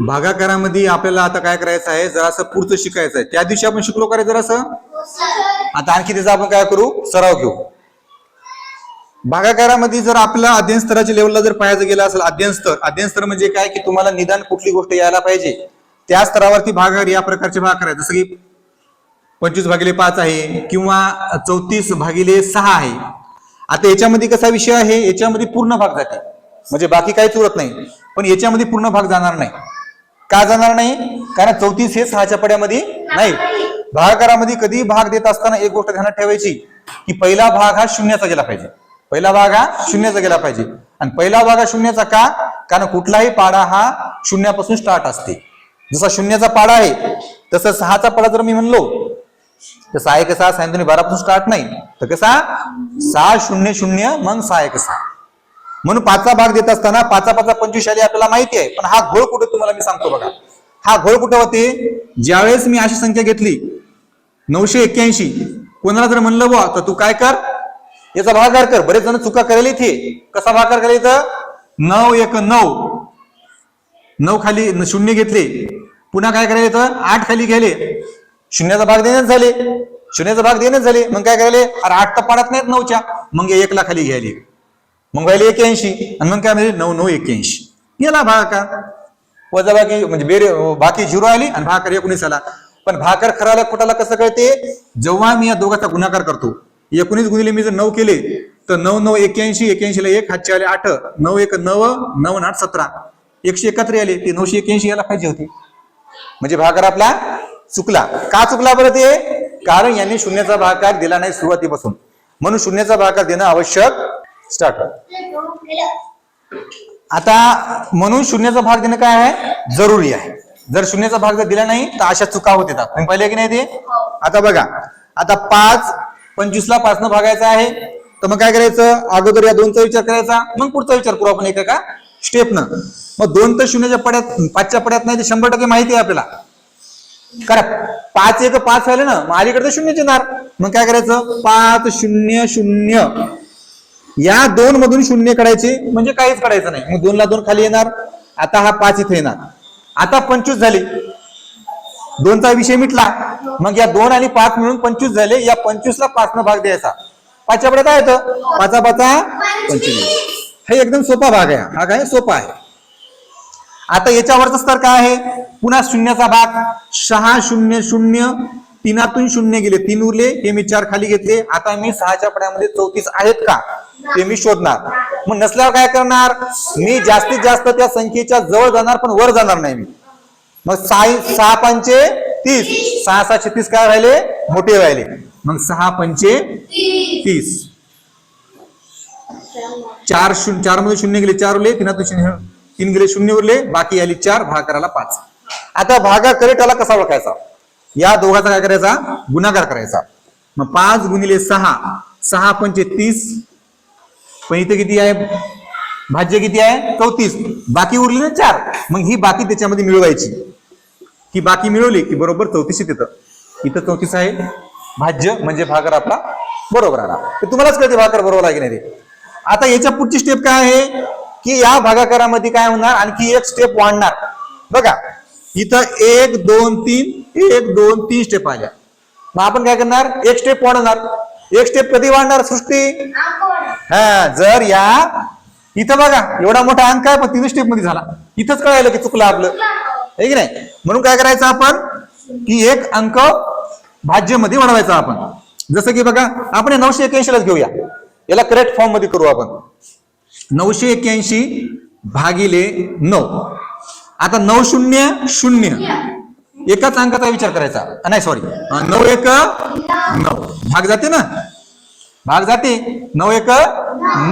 भागाकारामध्ये आपल्याला आता काय करायचं आहे? जरासं पुढचं शिकायचं आहे. त्या दिवशी आपण शिकलो काय जरासं? आता आणखी त्याचा आपण काय करू? सराव घेऊ. भागाकारामध्ये जर आपल्या अध्ययन स्तराच्या लेवलला जर पाहायचं गेलं असेल अध्ययन स्तर. अध्ययन स्तर म्हणजे काय? की तुम्हाला निदान कुठली गोष्ट यायला पाहिजे. त्या स्तरावरती भागाकार या प्रकारचे भाग करायचे. जसं की पंचवीस भागिले पाच आहे किंवा चौतीस भागिले सहा आहे. आता याच्यामध्ये कसा विषय आहे? याच्यामध्ये पूर्ण भाग जाते. म्हणजे बाकी काहीच उरत नाही. पण याच्यामध्ये पूर्ण भाग जाणार नाही. का जाणार नाही? कारण चौतीस हे सहाच्या पड्यामध्ये नाही. भागाकारामध्ये कधी भाग देत असताना एक गोष्ट ध्यानात ठेवायची की पहिला भाग हा शून्याचा गेला पाहिजे. पहिला भाग हा शून्याचा गेला पाहिजे. आणि पहिला भाग हा शून्याचा का? कारण कुठलाही पाडा हा शून्यापासून स्टार्ट असते. जसा शून्याचा पाडा आहे तसं सहाचा पाडा जर मी म्हणलो तर सहा एक सहा सायंत्रिक बारापासून स्टार्ट नाही. तर कसा? सहा शून्य शून्य मग सहा एक सहा. म्हणून पाचचा भाग देत असताना पाचा पाचा पंचवीस आली आपल्याला माहिती आहे. पण हा घोळ कुठे तुम्हाला मी सांगतो बघा. हा घोळ कुठे होते? ज्यावेळेस मी अशी संख्या घेतली नऊशे एक्क्याऐंशी कोणाला जर म्हणलं बुवा तर तू काय कर? याचा भागाकार कर. बरेच जण चुका करेल इथे. कसा भागाकार करायला इथं? नऊ एक नऊ. नऊ खाली शून्य घेतले. पुन्हा काय करायला येतं आठ खाली गेले शून्याचा भाग देण्यात झाले. शून्याचा भाग देण्यात झाले. मग काय करायले? अरे आठ तर पाडत नाहीत नऊच्या. मग एकला खाली घ्यायला. मग व्हायला एक्याऐंशी आणि मग काय म्हणजे नऊ नऊ एक्क्याऐंशी. गेला भागाकार वजा बाकी म्हणजे बेरे बाकी झिरो आली आणि भाकर एकोणीस आला. पण भाकर खराला खोटाला कसं कळते? जेव्हा मी या दोघांचा गुणाकार करतो एकोणीस गुणिले मी जर नऊ केले तर नऊ नऊ एक्क्याऐंशी एक्क्याऐंशीला एक हातचे आले आठ नऊ एक नऊ नऊ आठ सतरा. एकशे एकाहत्तर आले ते नऊशे एक्क्याऐंशी यायला पाहिजे होते. म्हणजे भागाकार आपला चुकला. का चुकला बरं ते? कारण यांनी शून्याचा भागाकार दिला नाही सुरुवातीपासून. म्हणून शून्याचा भागाकार देणं आवश्यक स्टार्ट आता म्हणून शून्याचा भाग देणं काय आहे? जरुरी आहे. जर शून्याचा भाग जर दिला नाही तर अशा चुका होत येतात. तुम्ही पाहिले की नाही ते? आता बघा. आता पाच पंचवीसला पाचनं भागायचं आहे. तर मग काय करायचं? अगोदर या दोनचा विचार करायचा. मग पुढचा विचार करू आपण एका का स्टेपनं मग दोन तर शून्याच्या पड्यात पाचच्या पड्यात नाही ते शंभर टक्के माहिती आहे आपल्याला. करा पाच एक पाच झाले ना मग अलीकडे शून्यच येणार. मग काय करायचं? पाच शून्य शून्य. या दोन मधून शून्य काढायचे म्हणजे काहीच काढायचं नाही. मग दोनला दोन खाली येणार. आता हा पाच इथे येणार. आता पंचवीस झाले. दोनचा विषय मिटला. मग या दोन आणि पाच मिळून पंचवीस झाले. या पंचवीसला पाच न भाग द्यायचा. पाचच्या पुढे काय येतं? पाचा पाचा पंचवीस. हे एकदम सोपा भाग आहे. हा काय सोपा आहे. आता याच्यावरचा स्तर काय आहे? पुन्हा शून्याचा भाग. सहा शून्य शून्य. तीनातून शून्य गेले. तीन उरले. हे मी चार खाली घेतले. आता मी सहाच्या पड्यामध्ये चौतीस आहेत का? ते मी शोधणार. मग नसल्यावर काय करणार? मी जास्तीत जास्त त्या संख्येच्या जवळ जाणार पण वर जाणार नाही मी. मग सहा सहा पंचे तीस. सहा सहा छत्तीस काय राहिले? मोठे राहिले. मग सहा पंचे तीस. चार शून्य चारमध्ये शून्य गेले चार उरले तीनातून शून्य तीन गेले शून्य उरले बाकी आली चार भाग करायला पाच. आता भागा करेटाला कसा ओळखायचा? या दोघाचा काय करायचा? गुणाकार करायचा. मग पाच गुणिले सहा सहा पंचे तीस पण इथे किती आहे? भाज्य किती आहे? चौतीस. बाकी उरली ना चार. मग ही बाकी त्याच्यामध्ये मिळवायची. ही बाकी मिळवली की बरोबर चौतीस तिथं इथं चौतीस आहे. भाज्य म्हणजे भाकर आपला बरोबर आला. तर तुम्हालाच कळते भाकर बरोबर आहे की नाही ते. आता याच्या पुढची स्टेप काय आहे? की या भागाकारामध्ये काय होणार? आणखी एक स्टेप वाढणार. बघा. इथं एक दोन तीन एक दोन तीन स्टेप आल्या. मग आपण काय करणार? एक स्टेप वाढवणार. एक स्टेप कधी वाढणार सृष्टी? हा जर या इथं बघा एवढा मोठा अंक आहे पण तीन स्टेपमध्ये झाला. इथंच कळायला की चुकलं आपलं. आहे की नाही? म्हणून काय करायचं आपण? की एक अंक भाज्यमध्ये वाढवायचा आपण. जसं की बघा आपण नऊशे एक्याऐंशी लाच घेऊया. याला करेक्ट फॉर्ममध्ये करू आपण. नऊशे एक्क्याऐंशी भागिले नऊ. आता नऊ शून्य शून्य. एकाच अंकाचा विचार करायचा. नाही सॉरी नऊ एक नऊ. भाग जाते ना? भाग जाते? नऊ एक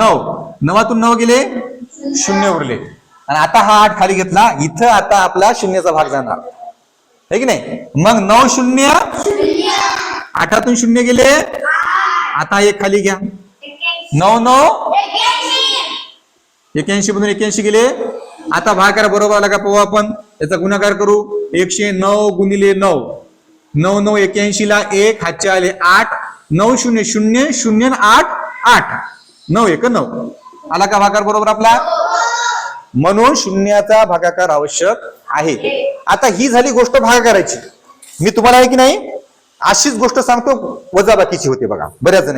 नऊ. नवातून नऊ गेले शून्य उरले. आणि आता हा आठ खाली घेतला इथं आता आपला शून्याचा भाग जाणार. आहे की नाही? मग नऊ शून्य आठातून शून्य गेले आता एक खाली घ्या. नऊ नऊ. एक्याऐंशी मधून एक्याऐंशी गेले. आता भागाकार बरोबर आला का पाहू आपण. याचा गुणाकार करू. एकशे नऊ गुणिले नऊ. नऊ नऊ एक्याऐंशी ला एक हातचे आले आठ. नऊ शून्य शून्य शून्य आठ आठ. नऊ एक नऊ. आला का भागाकार बरोबर आपला? म्हणून शून्याचा भागाकार आवश्यक आहे. आता ही झाली गोष्ट भागाकाराची मी तुम्हाला आहे की नाही? अशीच गोष्ट सांगतो वजाबाकीची होते बघा. बऱ्याच जण